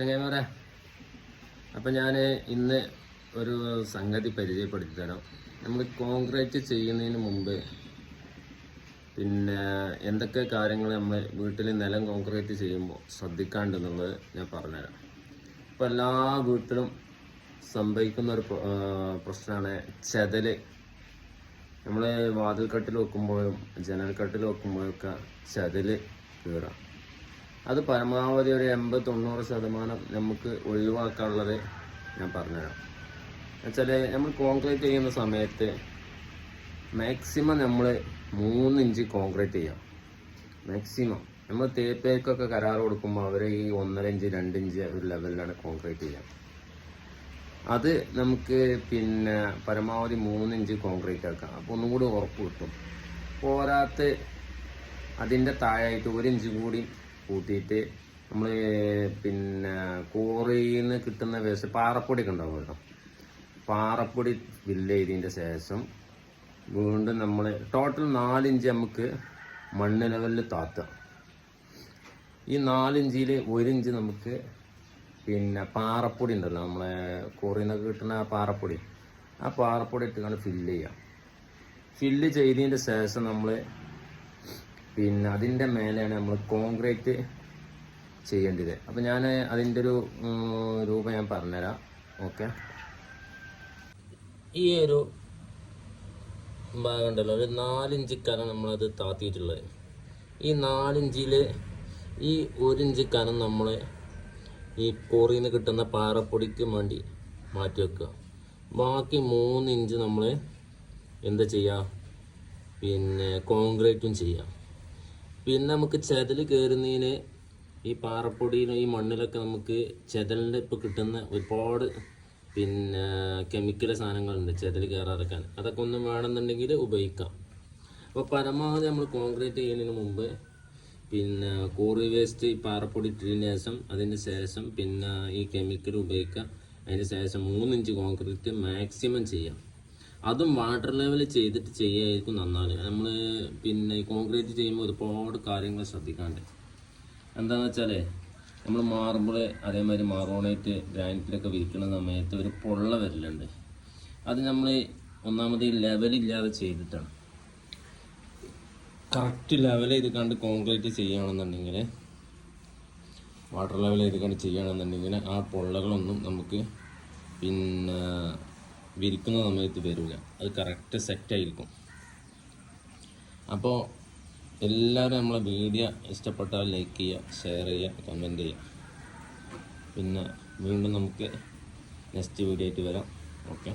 ചങ്ങന്മാരെ അപ്പം ഞാൻ ഇന്ന് ഒരു സംഗതി പരിചയപ്പെടുത്തി തരാം നമ്മൾ കോൺക്രീറ്റ് ചെയ്യുന്നതിന് മുമ്പ് പിന്നെ എന്തൊക്കെ കാര്യങ്ങൾ നമ്മൾ വീട്ടിൽ നിലം കോൺക്രീറ്റ് ചെയ്യുമ്പോൾ ശ്രദ്ധിക്കാണ്ടെന്നുള്ളത് ഞാൻ പറഞ്ഞുതരാം. ഇപ്പൊ എല്ലാ വീട്ടിലും സംഭവിക്കുന്ന ഒരു പ്രശ്നമാണ് ചെതൽ. നമ്മൾ വാതിൽക്കട്ടിൽ വെക്കുമ്പോഴും ജനൽക്കട്ടിൽ വെക്കുമ്പോഴൊക്കെ ചെതൽ കീറാം. അത് പരമാവധി ഒരു എൺപത് തൊണ്ണൂറ് ശതമാനം നമുക്ക് ഒഴിവാക്കാനുള്ളത് ഞാൻ പറഞ്ഞുതരാം. എന്നുവെച്ചാൽ നമ്മൾ കോൺക്രീറ്റ് ചെയ്യുന്ന സമയത്ത് മാക്സിമം നമ്മൾ മൂന്ന് ഇഞ്ച് കോൺക്രീറ്റ് ചെയ്യാം. മാക്സിമം നമ്മൾ തേപ്പേക്കൊക്കെ കരാർ കൊടുക്കുമ്പോൾ അവർ ഈ ഒന്നര ഇഞ്ച് രണ്ട് ഇഞ്ച് ഒരു ലെവലിലാണ് കോൺക്രീറ്റ് ചെയ്യുക അത് നമുക്ക് പിന്നെ പരമാവധി മൂന്ന് ഇഞ്ച് കോൺക്രീറ്റ് ആക്കാം. അപ്പോൾ ഒന്നും കൂടി ഉറപ്പ് കിട്ടും. പോരാത്ത അതിന്റെ താഴായിട്ട് ഒരു ഇഞ്ച് കൂടി കൂട്ടിയിട്ട് നമ്മൾ പിന്നെ കോറിയിൽ നിന്ന് കിട്ടുന്ന വേസ്റ്റ് പാറപ്പൊടി ഒക്കെ ഉണ്ടാവും കേട്ടോ. പാറപ്പൊടി ഫില്ല് ചെയ്തതിന്റെ ശേഷം വീണ്ടും നമ്മൾ ടോട്ടൽ നാലിഞ്ച് നമുക്ക് മണ്ണ് ലെവലിൽ താത്താം. ഈ നാലിഞ്ചിൽ ഒരിഞ്ച് നമുക്ക് പിന്നെ പാറപ്പൊടി ഉണ്ടല്ലോ നമ്മളെ കോറിയിൽ നിന്നൊക്കെ കിട്ടുന്ന ആ പാറപ്പൊടി. ആ പാറപ്പൊടി ഇട്ടുകൊണ്ട് ഫില്ല് ചെയ്യാം. ഫില്ല് ചെയ്തതിന്റെ ശേഷം നമ്മൾ പിന്നെ അതിന്റെ മേലെയാണ് നമ്മൾ കോൺക്രീറ്റ് ചെയ്യേണ്ടത്. അപ്പം ഞാൻ അതിന്റെ ഒരു രൂപം ഞാൻ പറഞ്ഞുതരാം ഓക്കെ? ഈ ഒരു ഭാഗം ഉണ്ടല്ലോ ഒരു നാലിഞ്ചിക്കാണ് നമ്മളത് താത്തിയിട്ടുള്ളത്. ഈ നാലിഞ്ചിൽ ഈ ഒരിഞ്ച് കനം നമ്മൾ ഈ കോറിയിൽ നിന്ന് കിട്ടുന്ന പാറപ്പൊടിക്ക് വേണ്ടി മാറ്റി വെക്കുക. ബാക്കി മൂന്ന് ഇഞ്ച് നമ്മൾ എന്താ ചെയ്യുക പിന്നെ കോൺക്രീറ്റും ചെയ്യാം. പിന്നെ നമുക്ക് ചെതൽ കയറുന്നതിന് ഈ പാറപ്പൊടിയിലും ഈ മണ്ണിലൊക്കെ നമുക്ക് ചെതലിന്റെ ഇപ്പോൾ കിട്ടുന്ന ഒരുപാട് പിന്നെ കെമിക്കൽ സാധനങ്ങളുണ്ട് ചെതൽ കയറാറക്കാൻ അതൊക്കെ ഒന്നും വേണമെന്നുണ്ടെങ്കിൽ ഉപയോഗിക്കാം. അപ്പോൾ പരമാവധി നമ്മൾ കോൺക്രീറ്റ് ചെയ്യുന്നതിന് മുമ്പ് പിന്നെ കോറി വേസ്റ്റ് ഈ പാറപ്പൊടി ഇട്ടതിന് ശേഷം അതിന് ശേഷം പിന്നെ ഈ കെമിക്കൽ ഉപയോഗിക്കുക. അതിന് ശേഷം മൂന്നിഞ്ച് കോൺക്രീറ്റ് മാക്സിമം ചെയ്യാം. അതും വാട്ടർ ലെവൽ ചെയ്തിട്ട് ചെയ്യായിരിക്കും നന്നാണ് നമ്മൾ പിന്നെ കോൺക്രീറ്റ് ചെയ്യുമ്പോൾ ഒരുപാട് കാര്യങ്ങൾ ശ്രദ്ധിക്കാണ്ട്. എന്താണെന്ന് വെച്ചാൽ നമ്മൾ മാർബിൾ അതേമാതിരി മാറോണേറ്റ് ഗ്രാനൈറ്റിലൊക്കെ വിരിക്കുന്ന സമയത്ത് ഒരു പൊള്ള വരലുണ്ട്. അത് നമ്മൾ ഒന്നാമത് ലെവലില്ലാതെ ചെയ്തിട്ടാണ് കറക്റ്റ് ലെവൽ ചെയ്ത് കണ്ട് കോൺക്രീറ്റ് ചെയ്യുകയാണെന്നുണ്ടെങ്കിൽ വാട്ടർ ലെവൽ ചെയ്ത് കണ്ട് ചെയ്യുകയാണെന്നുണ്ടെങ്കിൽ ആ പൊള്ളകളൊന്നും നമുക്ക് പിന്നെ വിരിക്കുന്ന സമയത്ത് വരില്ല അത് കറക്റ്റ് സെറ്റായിരിക്കും അപ്പോൾ എല്ലാവരും നമ്മളെ വീഡിയോ ഇഷ്ടപ്പെട്ടാൽ ലൈക്ക് ചെയ്യുക ഷെയർ ചെയ്യുക കമന്റ് ചെയ്യുക. പിന്നെ വീണ്ടും നമുക്ക് നെക്സ്റ്റ് വീഡിയോ ആയിട്ട് വരാം. ഓക്കെ